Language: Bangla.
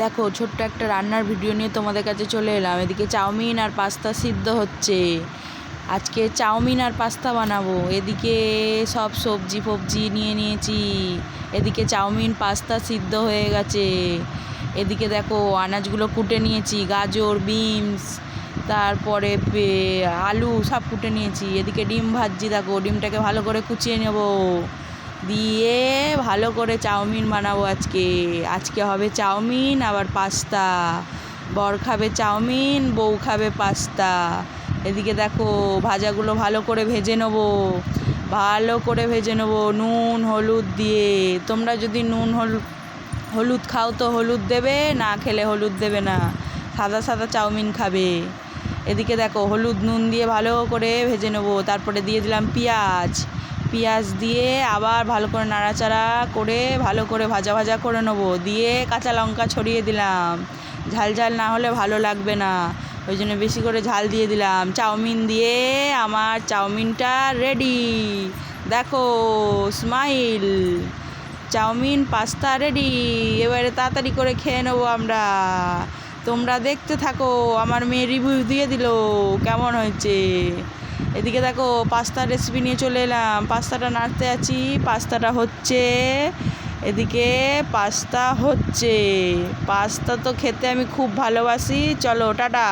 দেখো, ছোট্ট একটা রান্নার ভিডিও নিয়ে তোমাদের কাছে চলে এলাম। এদিকে চাউমিন আর পাস্তা সিদ্ধ হচ্ছে। আজকে চাউমিন আর পাস্তা বানাবো। এদিকে সব সবজি ফবজি নিয়ে নিয়েছি। এদিকে চাউমিন, পাস্তা সিদ্ধ হয়ে গেছে। এদিকে দেখো, আনাজগুলো কুটে নিয়েছি। গাজর, বিনস, তারপরে আলু সব কুটে নিয়েছি। এদিকে ডিম ভাজছি, দেখো, ডিমটাকে ভালো করে কুচিয়ে নেব। দিয়ে ভালো করে চাউমিন বানাবো আজকে। আজকে হবে চাউমিন, আবার পাস্তা। বর খাবে চাউমিন, বউ খাবে পাস্তা। এদিকে দেখো, ভাজাগুলো ভালো করে ভেজে নেব। ভালো করে ভেজে নেব নুন, হলুদ দিয়ে। তোমরা যদি নুন হলুদ হলুদ খাও তো হলুদ দেবে, না খেলে হলুদ দেবে না। সাদা সাদা চাউমিন খাবে। এদিকে দেখো, হলুদ, নুন দিয়ে ভালো করে ভেজে নেব। তারপরে দিয়ে দিলাম পেঁয়াজ। পেঁয়াজ দিয়ে আবার ভালো করে নাড়াচাড়া করে, ভালো করে ভাজা ভাজা করে নেব। দিয়ে কাঁচা লঙ্কা ছড়িয়ে দিলাম। ঝাল ঝাল না হলে ভালো লাগবে না। ওই জন্য বেশি করে ঝাল দিয়ে দিলাম। চাউমিন দিয়ে আমার চাউমিনটা রেডি। দেখো, স্মাইল। Chowmein, pasta ready. এবারে তাড়াতাড়ি করে খেয়ে নেব আমরা। তোমরা দেখতে থাকো, আমার মেয়ে রিভিউ দিয়ে দিল, কেমন হয়েছে? এদিকে দেখো পাস্তার রেসিপি নিয়ে চলে এলাম। পাস্তাটা নাড়তে আছি, পাস্তাটা হচ্ছে, এদিকে পাস্তা হচ্ছে। পাস্তা তো খেতে আমি খুব ভালোবাসি। চলো, টাটা।